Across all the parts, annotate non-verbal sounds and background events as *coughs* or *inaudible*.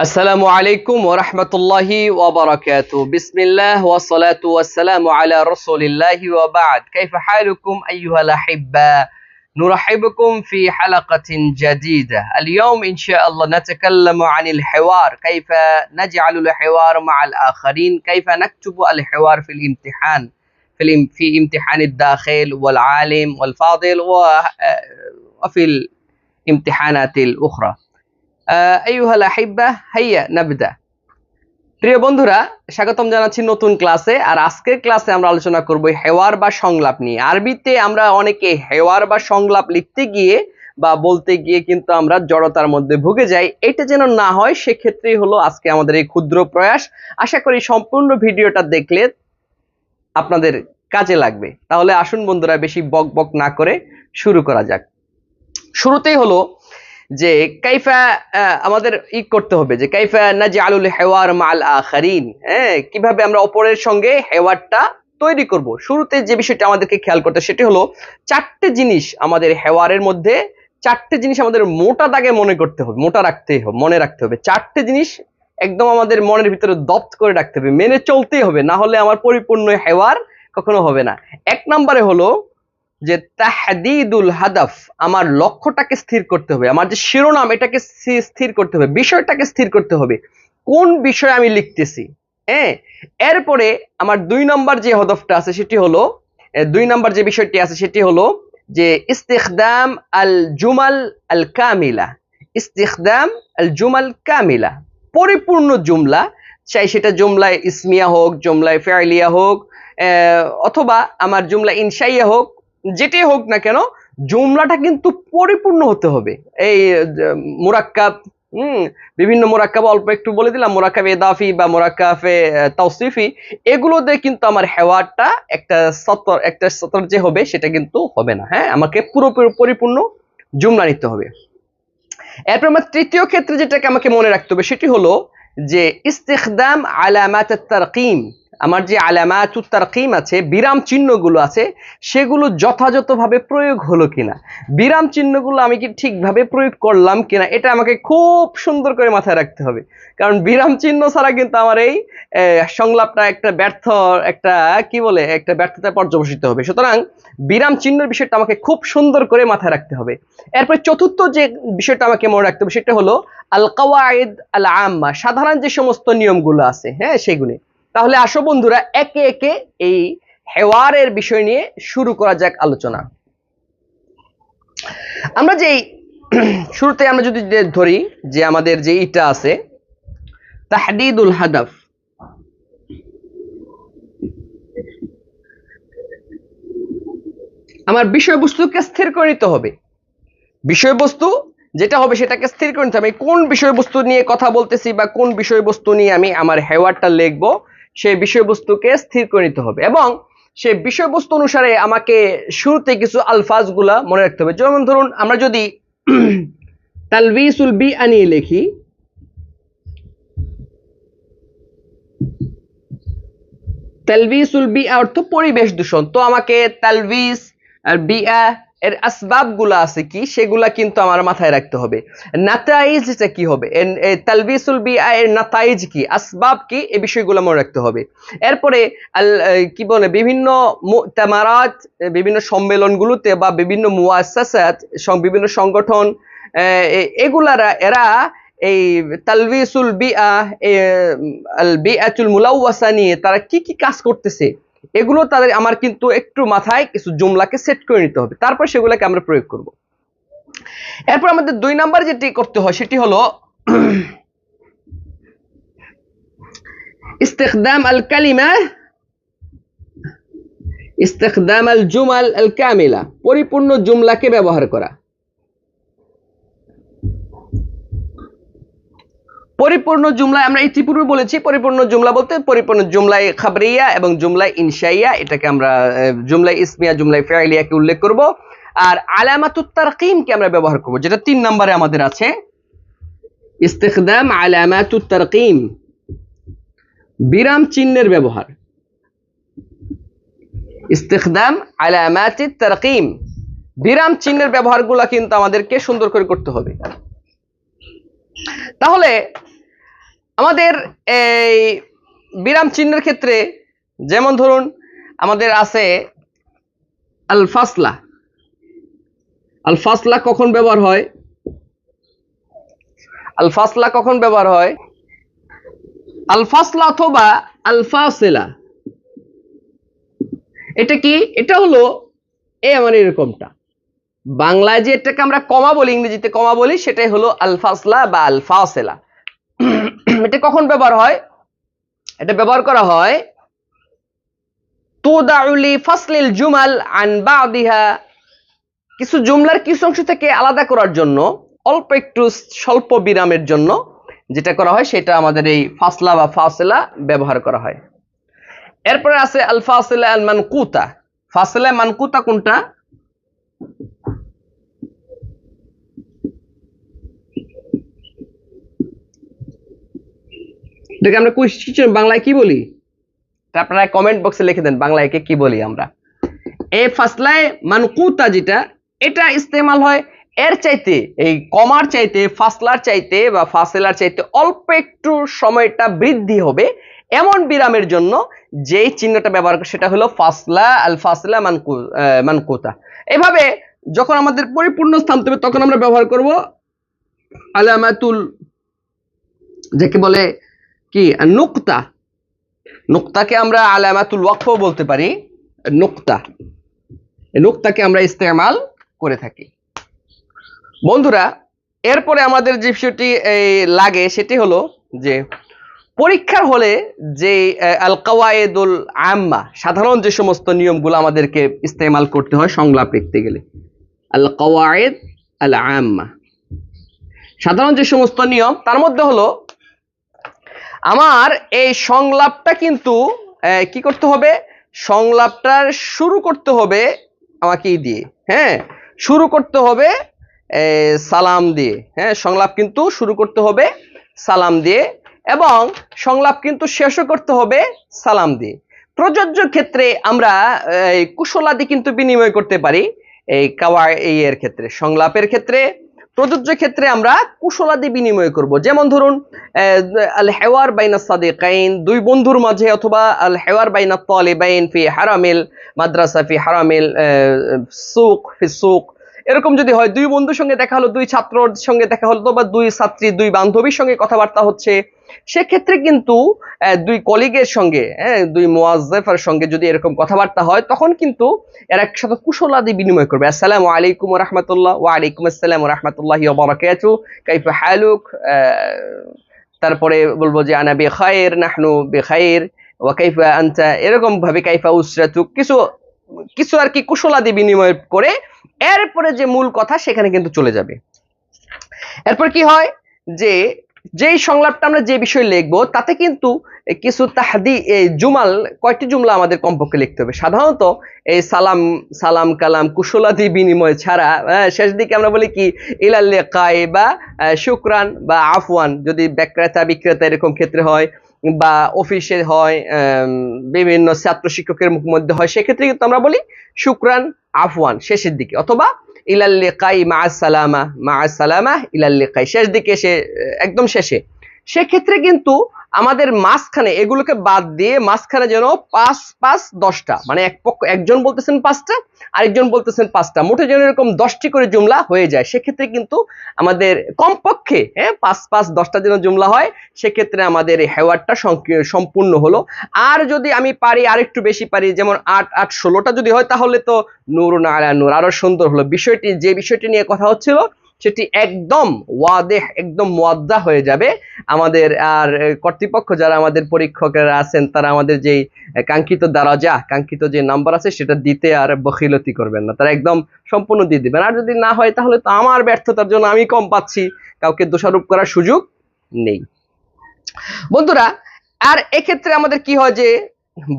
السلام عليكم ورحمة الله وبركاته. بسم الله والصلاة والسلام على رسول الله وبعد. كيف حالكم أيها الأحبة؟ نرحبكم في حلقة جديدة. اليوم إن شاء الله نتكلم عن الحوار. كيف نجعل الحوار مع الآخرين؟ كيف نكتب الحوار في الامتحان؟ في امتحان الداخل والعالم والفاضل آه، وفي الامتحانات الأخرى. প্রিয় বন্ধুরা, স্বাগতম জানাচ্ছি নতুন ক্লাসে, আর আজকের ক্লাসে আমরা আলোচনা করব হেওয়ার বা সংলাপ নিয়ে। আরবিতে আমরা অনেকে হেওয়ার বা সংলাপ লিখতে গিয়ে বা বলতে গিয়ে কিন্তু আমরা জড়তার মধ্যে ভুগে যাই। এটা যেন না হয়, সেক্ষেত্রেই হলো আজকে আমাদের এই ক্ষুদ্র প্রয়াস। আশা করি সম্পূর্ণ ভিডিওটা দেখলে আপনাদের কাজে লাগবে। তাহলে আসুন বন্ধুরা, বেশি বক বক না করে শুরু করা যাক। শুরুতেই হলো যে কাইফা আমাদের ই করতে হবে যে কাইফা নাজআলুল হেওয়ার মাল আখারিন। হ্যাঁ কীভাবে আমরা অপরের সঙ্গে হেওয়ারটা তৈরি করব? শুরুতে যে বিষয়টা আমাদেরকে খেয়াল করতে সেটি হলো চারটে জিনিস আমাদের হেওয়ারের মধ্যে, চারটে জিনিস আমাদের মোটা দাগে মনে করতে হবে, মোটা রাখতে হবে, মনে রাখতে হবে। চারটে জিনিস একদম আমাদের মনের ভিতরে দপ্ত করে রাখতে হবে, মেনে চলতেই হবে, না হলে আমার পরিপূর্ণ হেওয়ার কখনো হবে না। এক নম্বরে হলো যে তাহদিদুল হাদাফ, আমার লক্ষ্যটাকে স্থির করতে হবে, আমার যে শিরোনাম এটাকে স্থির করতে হবে, বিষয়টাকে স্থির করতে হবে। কোন বিষয় আমি লিখতেছি? হ্যাঁ এরপরে আমার দুই নম্বর যে হদফটা আছে সেটি হলো দুই নম্বর যে বিষয়টি আছে সেটি হলো যে ইস্তেখদাম আল জুমাল আল কামিলা। ইস্তেখদাম আল জুমাল কামিলা। পরিপূর্ণ জুমলা, চাই সেটা জুমলায় ইসমিয়া হোক, জুমলায় ফেয়ালিয়া হোক অথবা আমার জুমলা ইনসাইয়া হোক যেটাই হোক না কেন, জুমলাটা কিন্তু পরিপূর্ণ হতে হবে। এই মুরাক্কাব, হুম, বিভিন্ন মোরাক্কাব, অল্প একটু বলে দিলাম, মোরাক্কাব এদাফি বা মোরাক্কাফে তৌসিফি এগুলো দিয়ে কিন্তু আমার হেওয়ারটা একটা সতর একটা সতর যে হবে সেটা কিন্তু হবে না। হ্যাঁ আমাকে পুরোপুরি পরিপূর্ণ জুমলা নিতে হবে। এরপর আমার তৃতীয় ক্ষেত্রে যেটাকে আমাকে মনে রাখতে হবে সেটি হলো যে, ইস্তেখদাম আলামাত তারকিম আমার যে আলামাত তারকিম আছে, বিরাম চিহ্নগুলো আছে, সেগুলো যথাযথভাবে প্রয়োগ হলো কিনা? বিরাম চিহ্নগুলো আমি কি ঠিকভাবে প্রয়োগ করলাম কিনা, এটা আমাকে খুব সুন্দর করে মাথায় রাখতে হবে। কারণ বিরাম চিহ্ন ছাড়া কিন্তু আমার এই সংলাপটা একটা ব্যর্থ, একটা, কি বলে, একটা ব্যর্থতায় পর্যবসিত হবে। সুতরাং বিরাম চিহ্নের বিষয়টা আমাকে খুব সুন্দর করে মাথায় রাখতে হবে। এরপর চতুর্থ যে বিষয়টা আমাকে মনে রাখতে হবে, সেটা হলো আল কাওয়াইদ আল আম্মা সাধারণ যে সমস্ত নিয়মগুলো আছে হ্যাঁ সেগুলি। তাহলে আসো বন্ধুরা, একে একে এই হেওয়ারের বিষয় নিয়ে শুরু করা যাক আলোচনা। আমরা যেই *clears throat* শুরুতে আমরা যদি ধরি যে আমাদের যে ইটা আছে, তাহদিদুল হাদাফ। আমার বিষয়বস্তুকে স্থির করে নিতে হবে? বিষয়বস্তু যেটা হবে সেটাকে স্থির করে নিতে হবে। কোন বিষয়বস্তু নিয়ে কথা বলতেছি বা কোন বিষয়বস্তু নিয়ে আমি আমার হেওয়ারটা লিখব সেই বিষয়বস্তুকে স্থির করে নিতে হবে এবং সেই বিষয়বস্তু অনুসারে আমাকে শুরুতে কিছু আলফাজগুলা মনে রাখতে হবে। যেমন ধরুন, আমরা যদি *clears throat* তালবিসুল বি আনিয়ে লিখি, তালবিসুল বি অর্থ পরিবেশ দূষণ। তো আমাকে তালবিস আর বিআ এর আসবাবগুলা আছে কি, সেগুলা কিন্তু আমার মাথায় রাখতে হবে। নাতাইজ এটা কি হবে? তালবিসুল বিআ, এর নাতাইজ কি? আসবাব কি? এই বিষয়গুলো মনে রাখতে হবে। এরপরে কি বলে, বিভিন্ন মুতামারাত বিভিন্ন সম্মেলনগুলোতে বা বিভিন্ন মুআসাসাত সং- বিভিন্ন সংগঠন এগুলারা, এরা এই তালবিসুল বিআ আল বিআতুল মুলাওয়াসা নিয়ে তারা কি কি কাজ করতেছে? এগুলো তাদের আমার কিন্তু একটু মাথায় কিছু জুমলাকে সেট করে নিতে হবে। তারপর সেগুলোকে আমরা প্রয়োগ করব। এরপর আমাদের দুই নাম্বার যেটি করতে হয়, সেটি হলো ইস্তেখদাম আল কালিমা ইস্তেখদাম আল জুমাল আল কামিলা, পরিপূর্ণ জুমলাকে ব্যবহার করা। পরিপূর্ণ জুমলায় আমরা ইতিপূর্বে বলেছি পরিপূর্ণ জুমলা বলতে পরিপূর্ণ জুমলায় খাবরিয়া এবং জুমলায় ইনশাইয়া এটাকে আমরা আহ, জুমলায় ইসমিয়া জুমলায় ফেয়ালিয়াকে উল্লেখ করব। আর আলামাতুত তারকিমকে আমরা ব্যবহার করব যেটা তিন নম্বরে আমাদের আছে। ইস্তেখদাম আলামাতুত তারকিম। বিরাম চিহ্নের ব্যবহার। ইস্তেখদাম আলামাতিত তারকিম। বিরাম চিহ্নের ব্যবহারগুলো কিন্তু আমাদেরকে সুন্দর করে করতে হবে। তাহলে আমাদের এই বিরাম চিহ্নের ক্ষেত্রে যেমন ধরুন, আমাদের আছে আল ফাসলা আল ফাসলা কখন ব্যবহার হয়? আল ফাসলা কখন ব্যবহার হয়? আল ফাসলা অথবা আল ফাসিলা এটা কি? এটা হলো এ আমার এরকমটা। বাংলায় যে এটাকে আমরা কমা বলি, ইংরেজিতে কমা বলি, সেটাই হলো আল ফাসলা বা আল ফাসিলা *clears throat* এটা কখন ব্যবহার হয়? এটা ব্যবহার করা হয় তুদাউলি ফাসলিল জুমাল আন বাদিহা। কিছু জুমলার কিছু অংশ থেকে আলাদা করার জন্য, অল্প একটু স্বল্প বিরামের জন্য যেটা করা হয়, সেটা আমাদের এই ফাসলা বা ফাসিলা ব্যবহার করা হয়। এরপরে আছে আল ফাসিলা আল মানকুতা। ফাসিলা মানকুতা কোনটা? এটাকে আমরা কোয়েশ্চেন বাংলায় কি বলি? তা আপনারা কমেন্ট বক্সে লিখে দেন, বাংলায় কি বলি আমরা। এ ফাসলায় মানকুতা যেটা, এটা ইস্তেমাল হয় এর চাইতে, এই কমার চাইতে, ফাসলার চাইতে বা ফাসেলার চাইতে অল্প একটু সময়টা বৃদ্ধি হবে এমন বিরামের জন্য যেই চিহ্নটা ব্যবহার করে, সেটা হলো ফাসলা, আল ফাসলা, মানকু মানকুতা। এভাবে যখন আমাদের পরিপূর্ণ স্থান হবে তখন আমরা ব্যবহার করব আলামাতুল, যাকে বলে কি? নুক্তা। নুক্তাকে আমরা আলামাতুল ওয়াকফও বলতে পারি। নুক্তা। নুক্তাকে আমরা ইস্তেমাল করে থাকি। বন্ধুরা, এরপরে আমাদের যে বিষয়টি লাগে সেটি হলো যে, পরীক্ষার হলে যে আল কাওয়ায়েদুল আম্মা, সাধারণ যে সমস্ত নিয়মগুলো আমাদেরকে ইস্তেমাল করতে হয় সংলাপ লিখতে গেলে। আল কাওয়ায়েদ আল আম্মা সাধারণ যে সমস্ত নিয়ম, তার মধ্যে হলো আমার এই সংলাপটা কিন্তু কি করতে হবে? সংলাপটার শুরু করতে হবে আমাকে দিয়ে হ্যাঁ? শুরু করতে হবে সালাম দিয়ে হ্যাঁ? সংলাপ কিন্তু শুরু করতে হবে, সালাম দিয়ে, এবং সংলাপ কিন্তু শেষও করতে হবে, সালাম দিয়ে। প্রযোজ্য ক্ষেত্রে আমরা কুশলাদি কিন্তু বিনিময় করতে পারি, এই কাওয়া এর ক্ষেত্রে, সংলাপের ক্ষেত্রে প্রযোজ্য ক্ষেত্রে আমরা কুশলাদি বিনিময় করব। যেমন ধরুন আল হেওয়ার বাইনা সাদিকাইন, দুই বন্ধুর মাঝে অথবা আল হেওয়ার বাইনা তালিবাইন ফি হারামিল, মাদ্রাসা ফি হারামিল সুখ ফি সুখ। এরকম যদি হয়, দুই বন্ধুর সঙ্গে দেখা হলো, দুই ছাত্রর সঙ্গে দেখা হলো বা দুই ছাত্রী, দুই বান্ধবীর সঙ্গে কথাবার্তা হচ্ছে সেক্ষেত্রে কিন্তু দুই কলিগের সঙ্গে দুই মোয়াজ্জেফের সঙ্গে যদি এরকম কথাবার্তা হয়, তখন কিন্তু এরা একসাথে কুশলাদি বিনিময় করবে। আসসালামু আলাইকুম রহমতুল্লাহ, ওয়া আলাইকুম আসসালাম রহমতুল্লাহ বারাকাতু। কাইফা হালুক? তারপরে বলব যে, আনা বেখায়ের নাহনু বেখায়ের ওয়া কাইফা আনতা। এরকম ভাবে কাইফা উসরাতুক কিছু কিছু আর কি কুশলাদি বিনিময় করে এরপরে যে মূল কথা সেখানে কিন্তু চলে যাবে। এরপর কি হয়? যে যেই সংলাপটা আমরা যে বিষয়ে লিখব তাতে কিন্তু কিছু তাহাদি এই জুমাল কয়টি জুমলা আমাদের কমপক্ষে লিখতে হবে? সাধারণত এই সালাম সালাম কালাম কুশলাদি বিনিময় ছাড়া আহ, শেষ দিকে আমরা বলি কি ইলাল্লে কায় বা শুক্রান বা আফওয়ান যদি বিক্রেতা বিক্রেতা এরকম ক্ষেত্রে হয় বা অফিসে হয় বিভিন্ন ছাত্র শিক্ষকের মধ্যে হয়, সেক্ষেত্রে কিন্তু আমরা বলি শুক্রান, আফওয়ান, শেষের দিকে। অথবা ইলাল্লি লিকাই মা সালামা মা সালামা ইলাল্লি লিকাই, শেষ দিকে সে, একদম শেষে। সেক্ষেত্রে কিন্তু আমাদের মাঝখানে এগুলোকে বাদ দিয়ে মাঝখানে যেন পাঁচ পাঁচ, দশটা। মানে এক পক্ষ, একজন বলতেছেন পাঁচটা, আরেকজন বলতেছেন পাঁচটা। মোটে যেন এরকম দশটি করে জুমলা হয়ে যায়। সেক্ষেত্রে কিন্তু আমাদের কমপক্ষে হ্যাঁ পাঁচ পাঁচ, দশটা যেন জুমলা হয়, সেক্ষেত্রে আমাদের হেওয়ারটা সম্পূর্ণ হলো। আর যদি আমি পারি, আরেকটু বেশি পারি, যেমন আট আট, ষোলোটা যদি হয়, তাহলে তো নূর আলা নূর। আরও সুন্দর হলো। বিষয়টি, যে বিষয়টি নিয়ে কথা হচ্ছিল সেটি একদম ওয়াদেহ, একদম মোয়াদ্দা হয়ে যাবে। আমাদের আর কর্তৃপক্ষ যারা আমাদের পরীক্ষকেরা আছেন, তারা আমাদের যেই কাঙ্ক্ষিত দারাজা, কাঙ্ক্ষিত যে নাম্বার আছে, সেটা দিতে আর বখিলতি করবেন না। তারা একদম সম্পূর্ণ দিয়ে দিবেন। আর যদি না হয়, তাহলে তো আমার ব্যর্থতার জন্য আমি কম পাচ্ছি। কাউকে দোষারোপ করার সুযোগ নেই। বন্ধুরা, আর এক্ষেত্রে আমাদের কি হয় যে,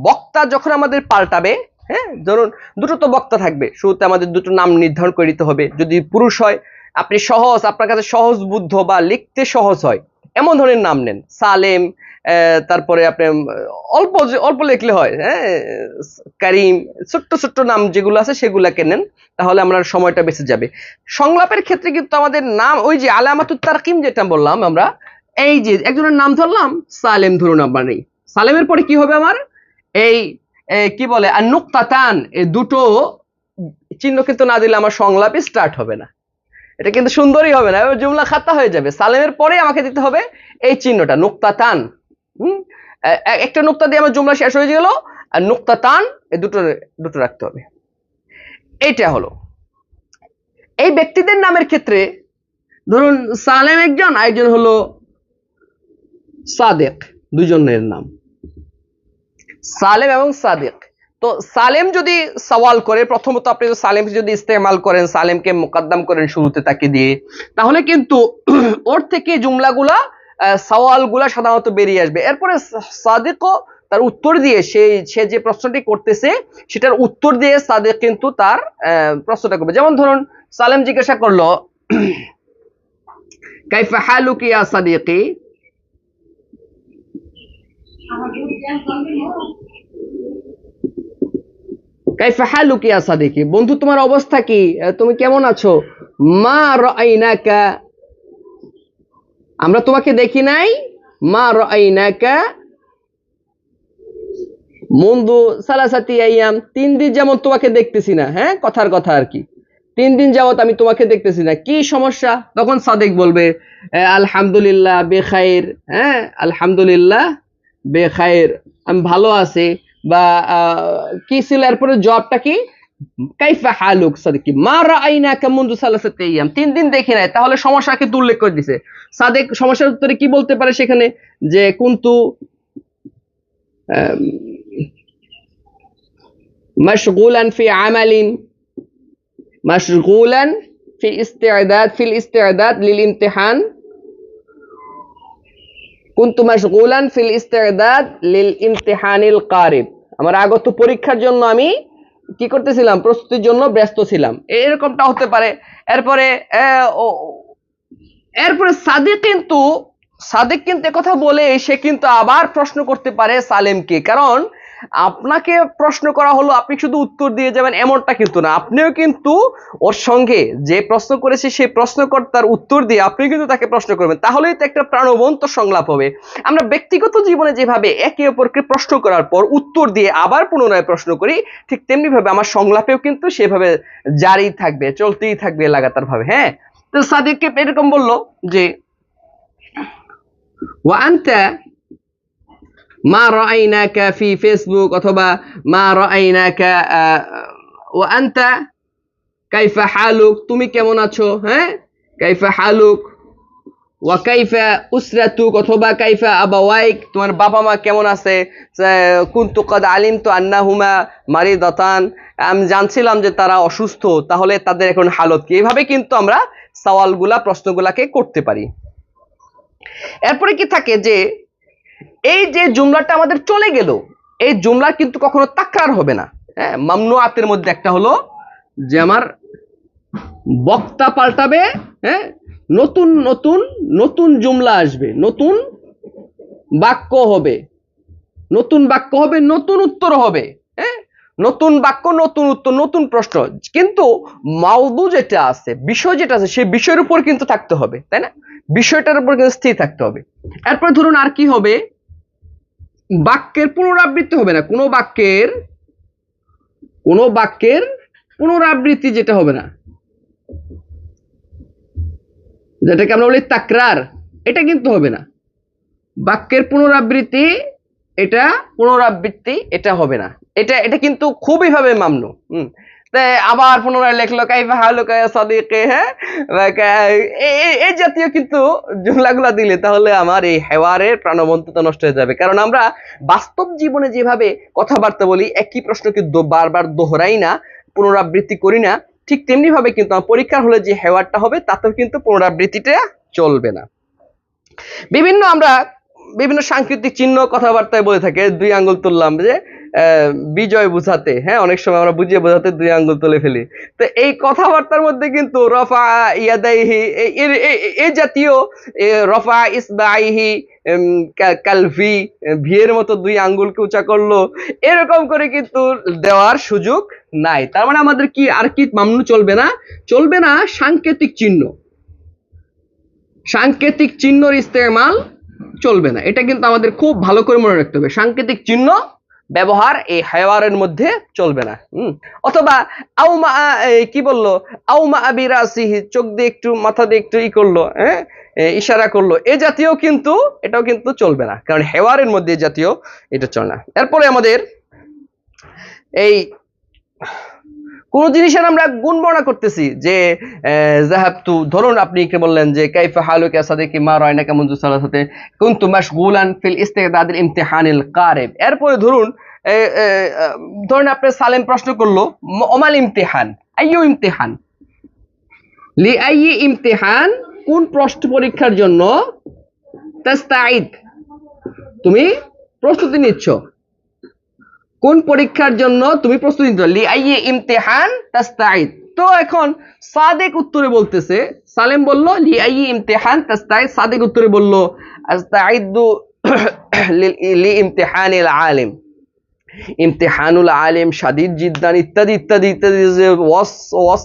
বক্তা যখন আমাদের পাল্টাবে হ্যাঁ? ধরুন, দুটো তো বক্তা থাকবে। শুরুতে আমাদের দুটো নাম নির্ধারণ করে দিতে হবে। যদি পুরুষ হয় আপনি সহজ, আপনার কাছে সহজ বুদ্ধ বা লিখতে সহজ হয়, এমন ধরনের নাম নেন। সালেম তারপরে আপনি অল্প অল্প লিখলে হয় হ্যাঁ কারিম, ছোট্ট ছোট্ট নাম যেগুলো আছে সেগুলাকে নেন, তাহলে আমরা সময়টা বেঁচে যাবে। সংলাপের ক্ষেত্রে কিন্তু আমাদের নাম, ওই যে আলামাতুত তারকিম যেটা বললাম আমরা, এই যে একজনের নাম ধরলাম, সালেম ধরুন আমার নেই সালেমের পরে কি হবে আমার? এই কি বলে? আর নুক্তাতান এই দুটো চিহ্ন কিন্তু না দিলে আমার সংলাপই স্টার্ট হবে না। এটা কিন্তু সুন্দরই হবে না জুমলা খাতা হয়ে যাবে। সালেমের পরে আমাকে দিতে হবে এই চিহ্নটা, নুক্তাতান। হুম? এ- এ- একটা নুক্তা দিয়ে আমার জুমলা শেষ হয়ে গেল, আর নুক্তাতান, এই দুটো দুটো রাখতে হবে। এইটা হলো। এই ব্যক্তিদের নামের ক্ষেত্রে, ধরুন সালেম একজন, আরেকজন হলো সাদেক, দুজনের নাম। সালেম এবং সাদেক। তো সালেম যদি সওয়াল করে, প্রথমত আপনি সালেম যদি ইস্তেমাল করেন, সালেমকে মোকদ্দম করেন শুরুতে তাকে দিয়ে, তাহলে কিন্তু *clears throat* ওর থেকে জুমলাগুলা সওয়ালগুলা সাধারণত বেরিয়ে আসবে। এরপরে সাদেকও তার উত্তর দিয়ে, সে সে যে প্রশ্নটি করতেছে, সেটার উত্তর দিয়ে সাদেক কিন্তু তার প্রশ্নটা করবে। যেমন ধরুন, সালেম জিজ্ঞাসা করল, *clears throat* কাইফা হালুকি সাদিকি? কাইফা হালুকি ইয়া সাদিকি? বন্ধু তোমার অবস্থা কি? তুমি কেমন আছো? মা রাআইনাকা আমরা তোমাকে দেখি নাই? মা রাআইনাকা মুন্দু সালাসাতি আইয়াম তিন দিন যেমন তোমাকে দেখতেছি না হ্যাঁ? কথার কথা আর কি। তিন দিন যাবত আমি তোমাকে দেখতেছি না। কি সমস্যা? তখন সাদেক বলবে "এ, আলহামদুলিল্লাহ বেখায়ের হ্যাঁ? আলহামদুলিল্লাহ বেখায়ের আমি ভালো আছি। বা আহ, কি ছিল এরপরে জবটা কি কাইফা হালুক সাদেক মা রাআইনাকা মুন্দু সালাসাতি আইয়াম তিন দিন দেখি নাই তাহলে সমস্যা কিন্তু উল্লেখ করে দিছে সাদেক সমস্যার উত্তরে কি বলতে পারে সেখানে যে কুন্তু আম, مشغولا في عمل مشغولا في استعداد في الاستعداد للامتحان কুন্তু মাশগুলান ফিল ইস্তেদাদ লিল ইমতিহানিল কারিব। আমার আগত পরীক্ষার জন্য আমি কি করতেছিলাম? প্রস্তুতির জন্য ব্যস্ত ছিলাম। এরকমটা হতে পারে। এরপরে এরপরে সাদিক কিন্তু সাদিক কিন্তু কথা বলে, সে কিন্তু আবার প্রশ্ন করতে পারে সালেমকে। কারণ আপনাকে প্রশ্ন করা হলো, আপনি শুধু উত্তর দিয়ে যাবেন, এমনটা কিন্তু না। আপনিও কিন্তু ওর সঙ্গে যে প্রশ্ন করেছে, সেই প্রশ্নকর্তার উত্তর দিয়ে আপনি কিন্তু তাকে প্রশ্ন করবেন। তাহলেই তো একটা প্রাণবন্ত সংলাপ হবে। আমরা ব্যক্তিগত জীবনে যেভাবে একে অপরকে প্রশ্ন করার পর উত্তর দিয়ে আবার পুনরায় প্রশ্ন করি, ঠিক তেমনি ভাবে আমার সংলাপেও কিন্তু সেভাবে জারি থাকবে, চলতেই থাকবে লাগাতার ভাবে হ্যাঁ? তো সাদিককে এরকম বলল যে ওয়ান্তা মা রাআইনাকা ফি ফেসবুক অথবা মা রাআইনাকা আহ, ওয়ান্তা কাইফা হালুক তুমি কেমন আছো? হ্যাঁ? কাইফা হালুক ওয়া কাইফা উসরাতুক অথবা কাইফা আবাওয়াইক তোমার বাবা মা কেমন আছে? কুন্তু কদ আলিম তো আন্নাহুমা মারিদাতান। আমি জানছিলাম যে তারা অসুস্থ তাহলে তাদের এখন হালত কি? এইভাবে কিন্তু আমরা সওয়ালগুলা প্রশ্নগুলাকে করতে পারি। এরপরে কি থাকে যে এই যে জুমলাটা আমাদের চলে গেল, এই জুমলা কিন্তু কখনো তাকরার হবে না। হ্যাঁ মামনু আতের মধ্যে একটা হলো যে আমার বক্তা পাল্টাবে হ্যাঁ নতুন নতুন নতুন জুমলা আসবে, নতুন বাক্য হবে, নতুন বাক্য হবে, নতুন উত্তর হবে হ্যাঁ নতুন বাক্য, নতুন উত্তর, নতুন প্রশ্ন। কিন্তু মাউদু যেটা আছে, বিষয় যেটা আছে, সেই বিষয়ের উপর কিন্তু থাকতে হবে, তাই না? বিষয়টার উপর কিন্তু স্থির থাকতে হবে। এরপর ধরুন আর কি হবে? বাক্যের পুনরাবৃত্তি হবে না। কোনো বাক্যের কোনো বাক্যের পুনরাবৃত্তি যেটা হবে না। যেটাকে আমরা বলি তাকরার, এটা কিন্তু হবে না। বাক্যের পুনরাবৃত্তি, এটা পুনরাবৃত্তি, এটা হবে না। এটা এটা কিন্তু খুবই ভাবে মামনু। হুম। আবার পুনরায় লেখলো, কাইফা হালুকা সাদিকে হ্যাঁ? এই জাতীয় কিন্তু জুমলাগুলা দিলে তাহলে আমার এই হেওয়ারের প্রাণবন্ততা নষ্ট হয়ে যাবে। কারণ আমরা বাস্তব জীবনে যেভাবে কথাবার্তা বলি, একই প্রশ্নকে দো- বারবার দোহরাই না, পুনরাবৃত্তি করি না। ঠিক তেমনি ভাবে কিন্তু আমার পরীক্ষার হলে যে হেওয়ারটা হবে, তাতেও কিন্তু পুনরাবৃত্তিটা চলবে না। বিভিন্ন আমরা বিভিন্ন সাংকেতিক চিহ্ন কথাবার্তায় বলে থাকে, দুই আঙ্গুল তুললাম যে বিজয় বুঝাতে। হ্যাঁ অনেক সময় আমরা বুঝিয়ে বোঝাতে দুই আঙ্গুল তুলে ফেলি। তো এই কথাবার্তার মধ্যে কিন্তু রফা ইয়াদাইহি এই- জাতীয় রফা ইসবাইহি কালভি, ভিয়ের মতো দুই আঙ্গুলকে উঁচা করল। এরকম করে কিন্তু দেওয়ার সুযোগ নাই। তার মানে আমাদের কি, আর কি মামনু চলবে না? চলবে না সাংকেতিক চিহ্ন। সাংকেতিক চিহ্নর ইস্তেমাল চলবে না। এটা কিন্তু আমাদের খুব ভালো করে মনে রাখতে হবে। সাংকেতিক চিহ্ন ব্যবহার এই হায়াওয়ারের মধ্যে চলবে না, হুম? অথবা আউমা কি বলল? আউমা আবিরাসিহি চোখ দিয়ে একটু, মাথা দিয়ে একটু ই করল হ্যাঁ ইশারা করল। এ জাতীয় কিন্তু, এটাও কিন্তু চলবে না, কারণ হেওয়ারের মধ্যে জাতীয় এটা চলে না। এরপরে আমাদের এই কোন জিনিসের আমরা গুণ বর্ণনা করতেছি যে জাহাবতু ধরুন আপনি কি বললেন যে, কাইফা হালুকা সাদিকি মা রায়নাকা মুনজু সালাসাতে কুনতু মাশগুলান ফিল ইস্তিদাদিল ইমতিহানিল কারিব। এরপরে ধরুন ধরুন আপনি সালেম প্রশ্ন করল ওমাল ইমতিহান, আইয়ু ইমতিহান? লি আইয়ি ইমতিহান, কোন প্রশ্ন পরীক্ষার জন্য তাস্তাইদ তুমি প্রস্তুতি নিচ্ছ। কোন পরীক্ষার জন্য তুমি প্রস্তুতি নিচ্ছ লি আইয়ি ইমতিহান তাস্তাইদ তো এখন সাদেক উত্তরে বলতেছে, সালেম বলল লি আইয়ি ইমতিহান তাস্তাইদ সাদেক উত্তরে বলল আস্তাইদু *coughs* লি- ইমতিহানিল আলিম। ইমতিহানুল আলিম, শাদিদ, জিদ্দান ইত্যাদি ইত্যাদি ইত্যাদি যে ওয়াস ওয়াস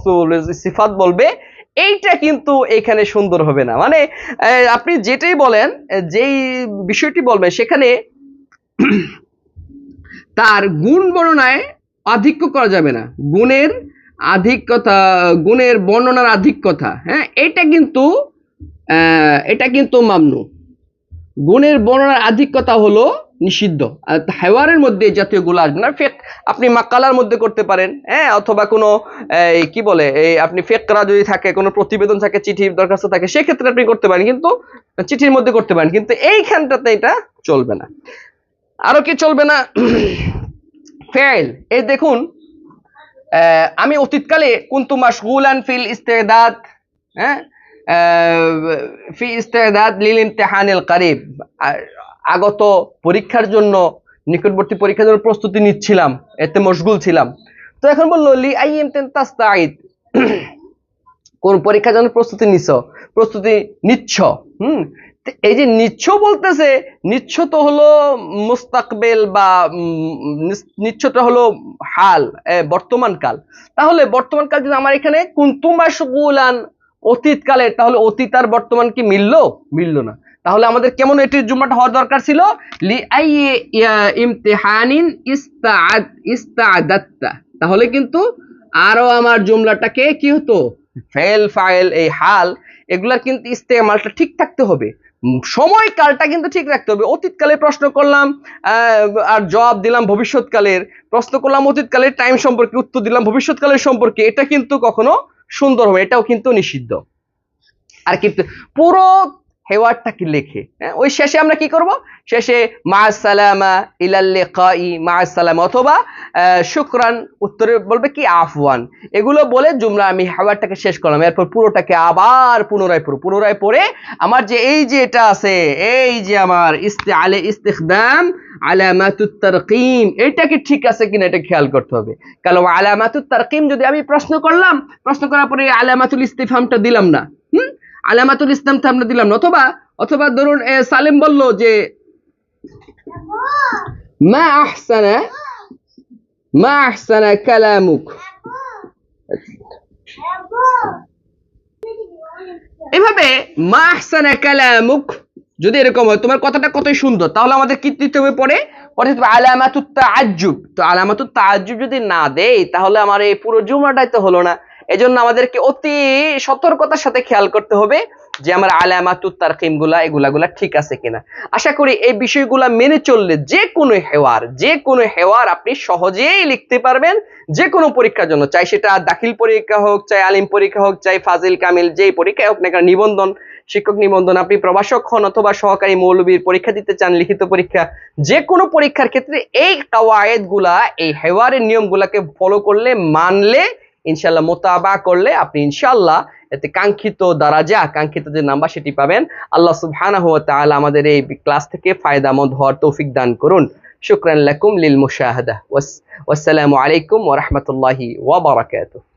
সিফাত বলবে, এইটা কিন্তু এখানে সুন্দর হবে না। মানে আপনি যেটাই বলেন যেই বিষয়টি বলবেন, সেখানে তার গুণ বর্ণনায় আধিক্য করা যাবে না। গুণের আধিক্যতা, গুণের বর্ণনার আধিক্যতা হ্যাঁ? এটা কিন্তু এটা কিন্তু মামনু। গুণের বর্ণনার আধিক্যতা হলো নিষিদ্ধ। আর হেওয়ারের মধ্যে জাতীয়গুলো আসবে না। ফেক আপনি মাকালার মধ্যে করতে পারেন হ্যাঁ? অথবা কোনো, এই, কি বলে, এই, আপনি ফেকরা যদি থাকে, কোনো প্রতিবেদন থাকে, চিঠি দরখাস্ত থাকে, সেক্ষেত্রে আপনি করতে পারেন। কিন্তু চিঠির মধ্যে করতে পারেন। কিন্তু এইখানটাতে এটা চলবে না। আরও কি চলবে না? ফেল, এই দেখুন আমি অতীতকালে কুন্তু মাশগুলান ফিল ইস্তেদাদ হ্যাঁ ফি ইস্তেদাদ লিল ইমতিহানিল কারিব আগত পরীক্ষার জন্য, নিকটবর্তী পরীক্ষার জন্য প্রস্তুতি নিচ্ছিলাম, এতে মশগুল ছিলাম। তো এখন বলল, লি আই ইমতেন তাস্তাইদ কোন পরীক্ষার জন্য প্রস্তুতি নিছ? প্রস্তুতি নিচ্ছ? হুম এই যে নিচ্ছ বলতেছে নিচ্ছ তো হলো মুস্তাকবেল বা নিচ্ছটা হলো হাল এ, বর্তমান কাল। তাহলে বর্তমান কাল যদি আমার এখানে কুন্তুমা সুগুলান অতীত কালে তাহলে অতীত আর বর্তমান কি মিললো? মিললো না। তাহলে আমাদের কেমন এটির জুম্মাটা হওয়ার দরকার ছিল? লি ইমতিহানিন ইস্তাআদ তাহলে কিন্তু আরও আমার জুমলাটাকে কি হতো? ফেল ফাইল এই হাল এগুলার কিন্তু ইস্তেমালটা ঠিক থাকতে হবে। সময়কালটা কিন্তু ঠিক রাখতে হবে। অতীতকালে প্রশ্ন করলাম আর জবাব দিলাম ভবিষ্যৎকালের। প্রশ্ন করলাম অতীতকালের টাইম সম্পর্কে, উত্তর দিলাম ভবিষ্যৎকালের সম্পর্কে। এটা কিন্তু কখনো সুন্দর হবে এটাও কিন্তু নিষিদ্ধ। আর কিন্তু পুরো হেওয়ারটাকে লেখে? হ্যাঁ ওই শেষে আমরা কি করব? শেষে মা সালামা ইলাল লিকাই, মা সালামা, অথবা শুকরান, উত্তরে বলবে কি, আফওয়ান। এগুলো বলে জুমলা আমি হেওয়ারটাকে শেষ করলাম। এরপর পুরোটাকে আবার পুনরায় পড়ো পুনরায় পড়ে আমার যে এই যে এটা আছে, এই যে আমার ইস্তে, আলে ইস্তেখদাম, আলামাতুত তারকিম এটাকে ঠিক আছে কিনা এটা খেয়াল করতে হবে। কারণ আলামাতুত যদি আমি প্রশ্ন করলাম, প্রশ্ন করার পরে আলামাতুল ইস্তিফামটা দিলাম না। আলামাতুল ইসলামটা আমরা দিলাম। অথবা অথবা ধরুন সালেম বলল যে, মা আহসানা মা আহসানা কালামুক। এভাবে, মা আহসানা কালামুক, যদি এরকম হয়, তোমার কথাটা কতই সুন্দর, তাহলে আমাদের কি দিতে হবে পরে? পরে দিতে হবে আলামাতুত তাআজ্জুব তো আলামাতুত তাআজ্জুব যদি না দেই তাহলে আমার এই পুরো জুমলাটাই তো হলো না। এজন্য আমাদেরকে অতি সতর্কতার সাথে খেয়াল করতে হবে যে আমার আলামাতুত এগুলা গুলা ঠিক আছে কিনা। আশা করি এই বিষয়গুলা মেনে চললে যে কোনো হেওয়ার, যে কোনো হেওয়ার আপনি সহজেই লিখতে পারবেন। যে কোনো পরীক্ষার জন্য, চাই সেটা দাখিল পরীক্ষা হোক, চাই আলিম পরীক্ষা হোক, চাই ফাজিল, কামিল, যেই পরীক্ষা হোক না নিবন্ধন, শিক্ষক নিবন্ধন, আপনি প্রভাষক হন অথবা সহকারী মৌলবীর পরীক্ষা দিতে চান, লিখিত পরীক্ষা, যে কোনো পরীক্ষার ক্ষেত্রে এই কাওয়ায়েদগুলা এই হেওয়ারের নিয়মগুলাকে ফলো করলে, মানলে ইনশাল্লাহ মোতাবা করলে আপনি ইনশাল্লাহ এতে কাঙ্ক্ষিত দারাজা, কাঙ্ক্ষিত যে নাম্বার সেটি পাবেন। আল্লাহ সুবহানাহু ওয়া তাআলা আমাদের এই ক্লাস থেকে ফায়দামন্দ হওয়ার তৌফিক দান করুন। শুকরান লাকুম লিল মুশাহাদা। ওয়াস- ওয়াসসালামু আলাইকুম ওয়া রাহমাতুল্লাহি ওয়া বারাকাতুহু।